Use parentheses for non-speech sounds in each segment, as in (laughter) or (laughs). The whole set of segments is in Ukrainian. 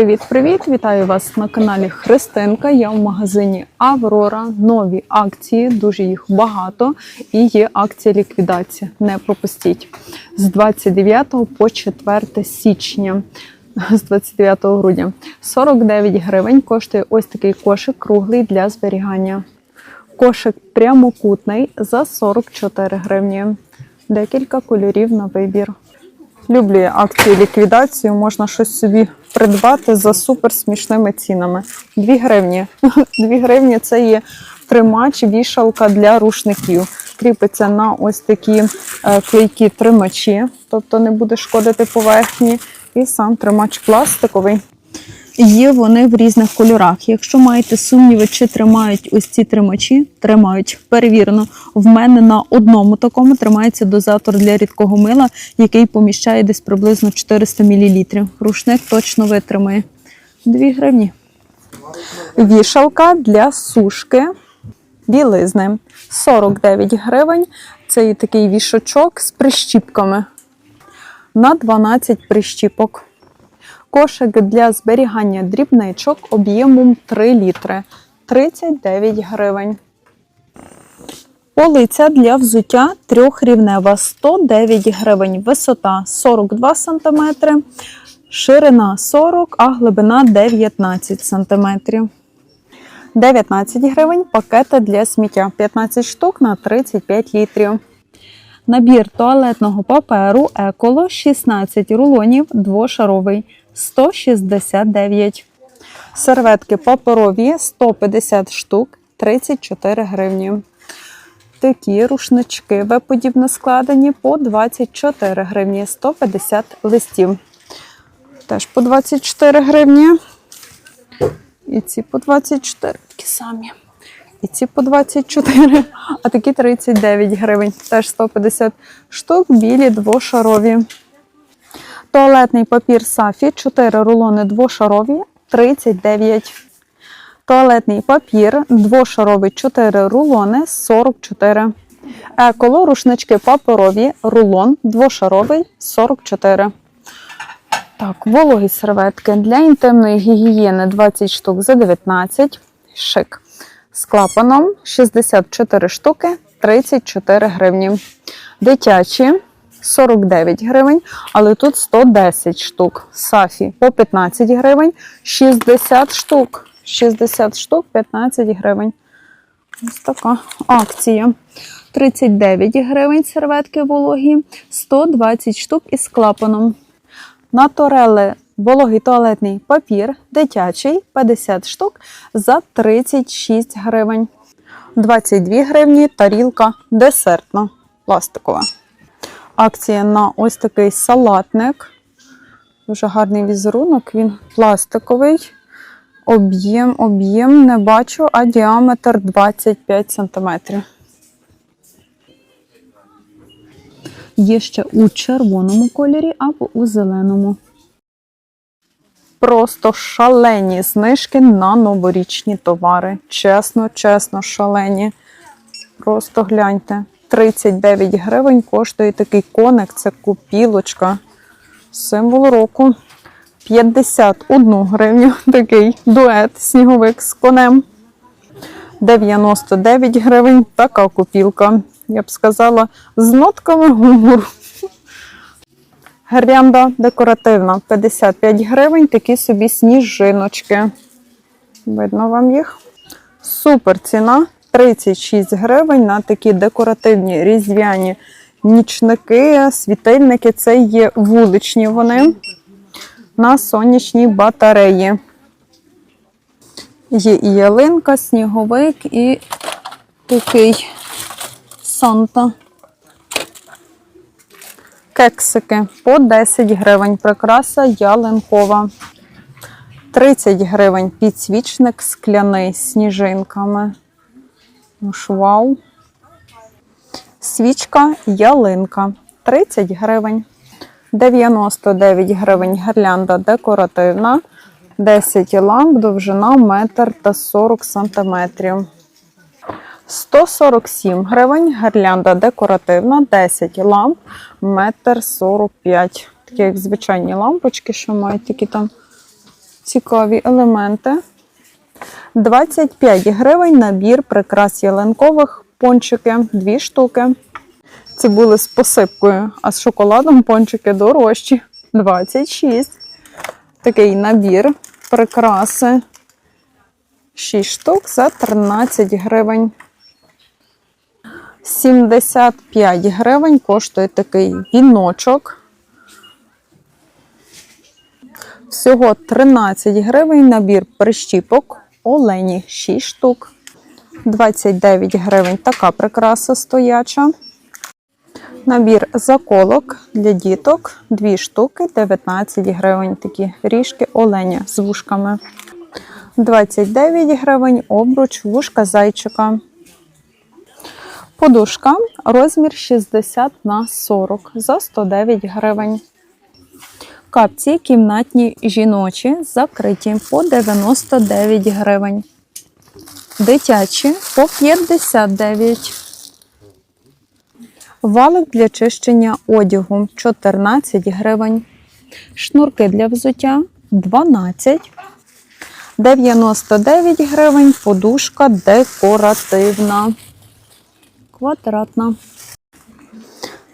Привіт-привіт! Вітаю вас на каналі Христинка. Я в магазині Аврора. Нові акції, дуже їх багато. І є акція ліквідація. Не пропустіть з 29 по 4 січня. З 29 грудня 49 гривень коштує ось такий кошик круглий для зберігання. Кошик прямокутний за 44 гривні. Декілька кольорів на вибір. Люблю акції ліквідацію, можна щось собі придбати за супер смішними цінами. 2 гривні. (laughs) 2 гривні це є тримач, вішалка для рушників. Кріпиться на ось такі е, клейкі тримачі, тобто не буде шкодити поверхні. І сам тримач пластиковий. Є вони в різних кольорах. Якщо маєте сумніви, чи тримають ось ці тримачі, тримають перевірено. В мене на одному такому тримається дозатор для рідкого мила, який поміщає десь приблизно 400 мл. Рушник точно витримає. 2 гривні. Вішалка для сушки білизни 49 гривень. Це такий вішачок з прищіпками на 12 прищіпок. Кошик для зберігання дрібничок об'ємом 3 літри 39 гривень. Полиця для взуття трьохрівнева 109 гривень. Висота 42 см, ширина 40, а глибина 19 см. 19 гривень пакети для сміття 15 штук на 35 літрів. Набір туалетного паперу Еколо 16 рулонів двошаровий 169. Серветки паперові 150 штук 34 гривні. Такі рушнички В-подібно складені по 24 гривні 150 листів. Теж по 24 гривні. І ці по 24 такі самі. І ці по 24, а такі 39 гривень. Теж 150 штук, білі двошарові. Туалетний папір Сафі 4 рулони двошарові 39. Туалетний папір двошаровий 4 рулони 44. Еколо рушнички паперові, рулон двошаровий 44. Так, вологі серветки для інтимної гігієни 20 штук за 19. Шик. З клапаном 64 штуки 34 гривні. Дитячі 49 гривень, але тут 110 штук. Сафі по 15 гривень, 60 штук. 60 штук 15 гривень. Ось така акція. 39 гривень серветки вологі, 120 штук із клапаном. Наторели вологий туалетний папір дитячий 50 штук за 36 гривень. 22 гривні тарілка десертна пластикова. Акція на ось такий салатник. Дуже гарний візерунок, він пластиковий. Об'єм, об'єм не бачу, а діаметр 25 см. Є ще у червоному кольорі або у зеленому. Просто шалені знижки на новорічні товари. Чесно, чесно, шалені. Просто гляньте. 39 гривень коштує такий коник, це купілочка. Символ року. 51 гривню (laughs) такий дует сніговик з конем. 99 гривень така купілка. Я б сказала, з нотками гумору. Гірлянда декоративна 55 гривень, такі собі сніжиночки. Видно вам їх? Супер ціна 36 гривень на такі декоративні різдвяні нічники, світильники. Це є вуличні вони на сонячній батареї. Є і ялинка, сніговик, і такий Санта. Кексики по 10 гривень. Прикраса ялинкова. 30 гривень підсвічник скляний з сніжинками. Вау. Свічка ялинка 30 гривень. 99 гривень гірлянда декоративна. 10 ламп, довжина 1 та 40 сантиметрів. 147 гривень, гірлянда декоративна, 10 ламп, 1,45 м. Такі як звичайні лампочки, що мають такі там цікаві елементи. 25 гривень набір прикрас ялинкових пончики, дві штуки. Це були з посипкою, а з шоколадом пончики дорожчі. 26. Такий набір прикраси. 6 штук за 13 гривень. 75 гривень коштує такий віночок. Всього 13 гривень набір прищіпок Олені 6 штук. 29 гривень така прикраса стояча. Набір заколок для діток 2 штуки, 19 гривень. Такі ріжки оленя з вушками. 29 гривень обруч вушка зайчика. Подушка розмір 60 на 40 за 109 гривень. Капці кімнатні жіночі закриті по 99 гривень. Дитячі по 59. Валик для чищення одягу 14 гривень. Шнурки для взуття 12. 99 гривень. Подушка декоративна. Квадратна.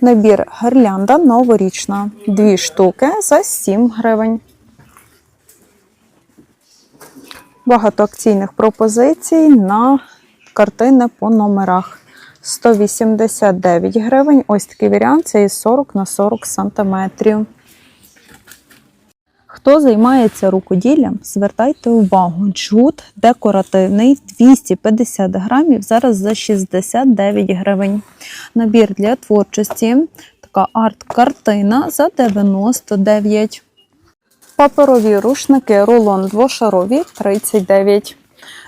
Набір гирлянда новорічна. Дві штуки за 7 гривень. Багато акційних пропозицій на картини по номерах. 189 гривень. Ось такий варіант це і 40 на 40 сантиметрів. Хто займається рукоділлям, звертайте увагу. Джут декоративний 250 грамів, зараз за 69 гривень. Набір для творчості, така арт-картина за 99. Паперові рушники рулон двошарові 39.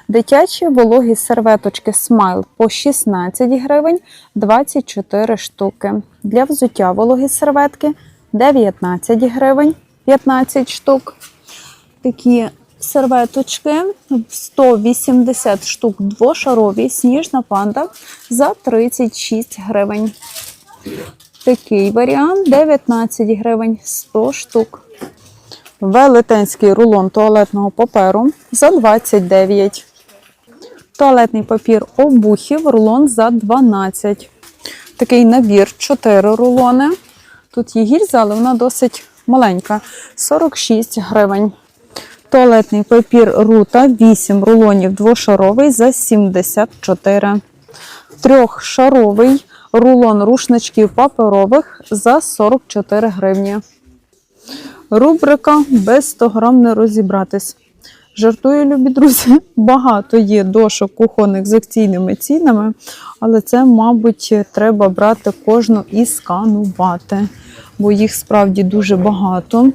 Дитячі вологі серветочки смайл по 16 гривень 24 штуки. Для взуття вологі серветки 19 гривень 15 штук. Такі серветочки 180 штук двошарові, сніжна панда за 36 гривень. Такий варіант 19 гривень 100 штук. Велетенський рулон туалетного паперу за 29. Туалетний папір обухів, рулон за 12. Такий набір 4 рулони. Тут є гільза, але вона досить маленька. 46 гривень. Туалетний папір рута 8 рулонів двошаровий за 74. Трьохшаровий рулон рушничків паперових за 44 гривні. Рубрика без 100 грам не розібратись. Жартую, любі друзі, (laughs) багато є дошок кухонних з акційними цінами, але це, мабуть, треба брати кожну і сканувати, бо їх справді дуже багато.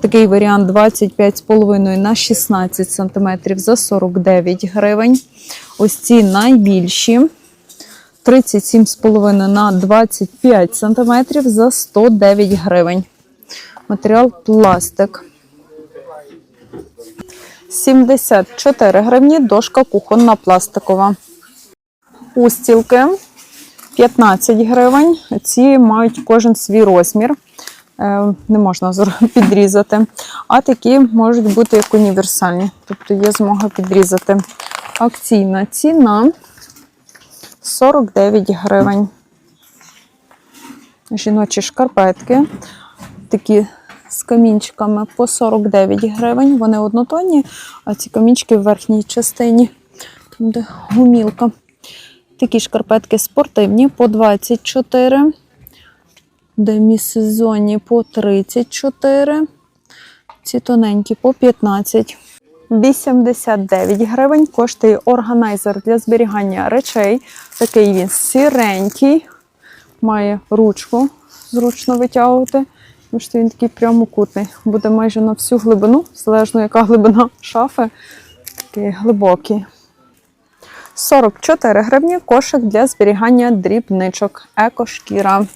Такий варіант 25,5 на 16 см за 49 гривень. Ось ці найбільші 37,5 на 25 см за 109 гривень. Матеріал пластик. 74 гривні дошка кухонна пластикова. Устілки 15 гривень. Ці мають кожен свій розмір. Е, Не можна (laughs) підрізати. А такі можуть бути як універсальні. Тобто є змога підрізати. Акційна ціна 49 гривень. Жіночі шкарпетки. Такі з камінчиками по 49 гривень. Вони однотонні, а ці камінчики в верхній частині, там де гумілка. Такі шкарпетки спортивні по 24, демісезонні по 34, ці тоненькі по 15. 89 гривень коштує органайзер для зберігання речей. Такий він сіренький, має ручку, зручно витягувати. Тому що він такий прямокутний. Буде майже на всю глибину, залежно яка глибина шафи, такий глибокий. 44 гривні кошик для зберігання дрібничок. Екошкіра.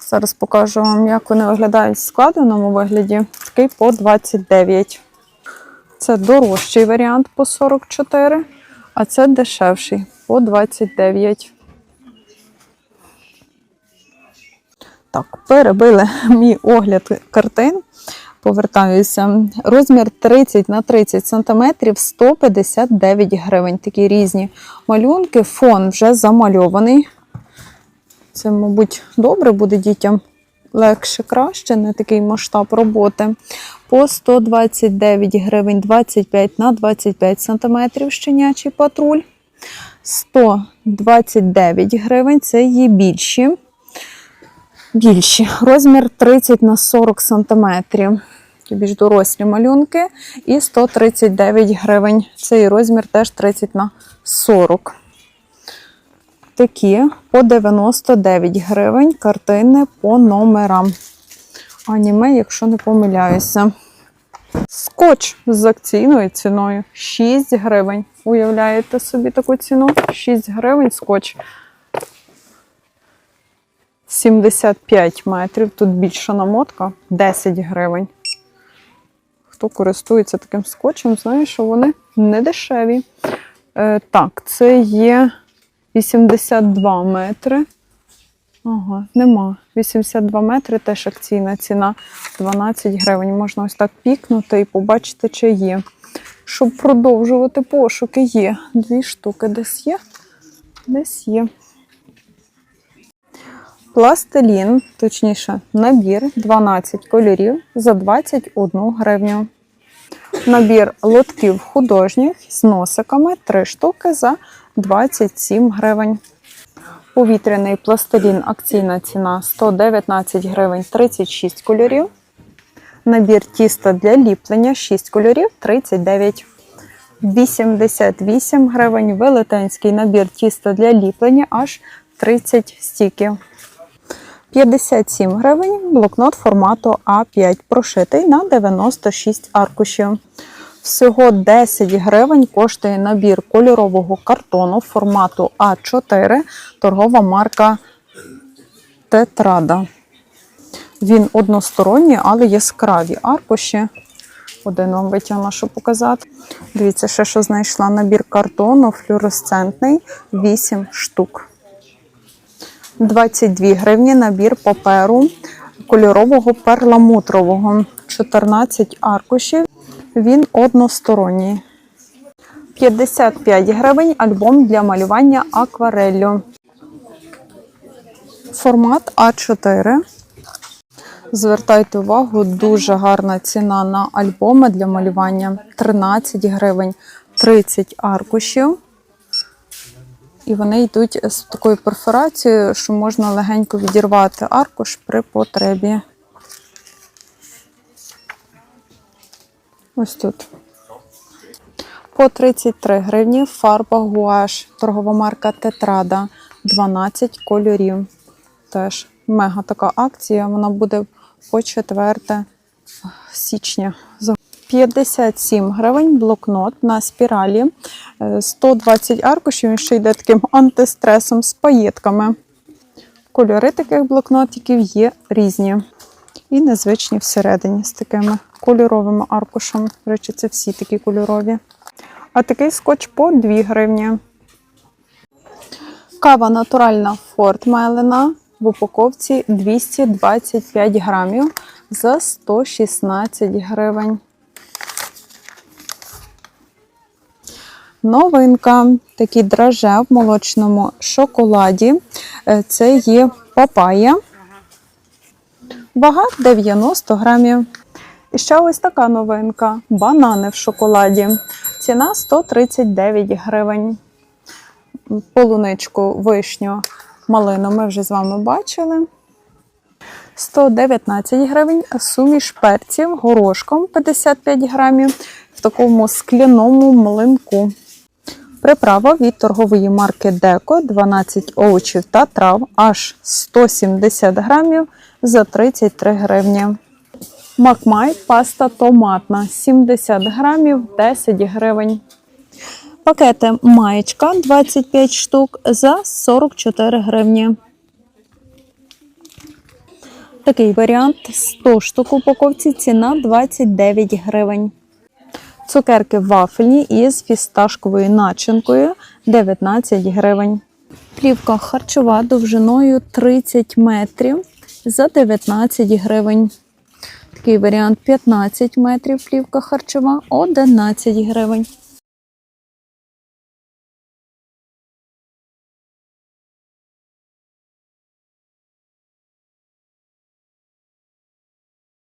Зараз покажу вам, як вони виглядають в складеному вигляді. Такий по 29. Це дорожчий варіант по 44, а це дешевший по 29. Так, перебили (laughs) мій огляд картин. Повертаюся. Розмір 30 на 30 см 159 гривень. Такі різні малюнки. Фон вже замальований. Це, мабуть, добре буде дітям легше, краще, не такий масштаб роботи. По 129 гривень 25 на 25 см щенячий патруль. 129 гривень це є більші. Більші. Розмір 30 на 40 см. Більш дорослі малюнки. І 139 гривень. Цей розмір теж 30 на 40. Такі по 99 гривень картини по номерам. Аніме, якщо не помиляюся. Скотч з акційною ціною 6 гривень. Уявляєте собі таку ціну? 6 гривень скотч. 75 метрів. Тут більша намотка 10 гривень. Хто користується таким скотчем, знає, що вони не дешеві. Е, так, це є 82 метри. Ага, нема. 82 метри теж акційна ціна 12 гривень. Можна ось так пікнути і побачити, чи є. Щоб продовжувати пошуки, є. Дві штуки десь є. Десь є. Пластилін, точніше, набір 12 кольорів за 21 гривню. Набір лотків художніх з носиками 3 штуки за 27 гривень. Повітряний пластилін акційна ціна 119 гривень 36 кольорів. Набір тіста для ліплення 6 кольорів 39. 88 гривень. Велетенський набір тіста для ліплення аж 30 стіків. 57 гривень блокнот формату А5 прошитий на 96 аркушів. Всього 10 гривень коштує набір кольорового картону формату А4, торгова марка Тетрада. Він односторонній, але яскраві аркуші. Один вам витягла, щоб показати. Дивіться, ще що знайшла набір картону флюоресцентний 8 штук. 22 гривні набір паперу кольорового перламутрового. 14 аркушів. Він односторонній. 55 гривень альбом для малювання аквареллю. Формат А4. Звертайте увагу, дуже гарна ціна на альбоми для малювання. 13 гривень 30 аркушів. І вони йдуть з такою перфорацією, що можна легенько відірвати аркуш при потребі. Ось тут. По 33 гривні фарба гуаш, торгова марка Тетрада, 12 кольорів. Теж мега така акція, вона буде по 4 січня. 57 гривень блокнот на спіралі, Е, 120 аркушів, він ще йде таким антистресом з паєтками. Кольори таких блокнотиків є різні. І незвичні всередині з такими кольоровими аркушами. До речі, це всі такі кольорові. А такий скотч по 2 гривні. Кава натуральна Форт Мелена в упаковці 225 грамів за 116 гривень. Новинка, такі драже в молочному шоколаді. Е, Це є папая. Вага 90 грамів. І ще ось така новинка: банани в шоколаді. Ціна 139 гривень. Полуничку, вишню, малину ми вже з вами бачили. 119 гривень. Суміш перців горошком 55 грамів в такому скляному млинку. Приправа від торгової марки Деко 12 овочів та трав аж 170 грамів за 33 гривні. Макмай паста томатна 70 грамів 10 гривень. Пакети маєчка 25 штук за 44 гривні. Такий варіант 100 штук упаковці, ціна 29 гривень. Цукерки вафельні із фісташковою начинкою 19 гривень. Плівка харчова довжиною 30 метрів за 19 гривень. Такий варіант 15 метрів плівка харчова 11 гривень.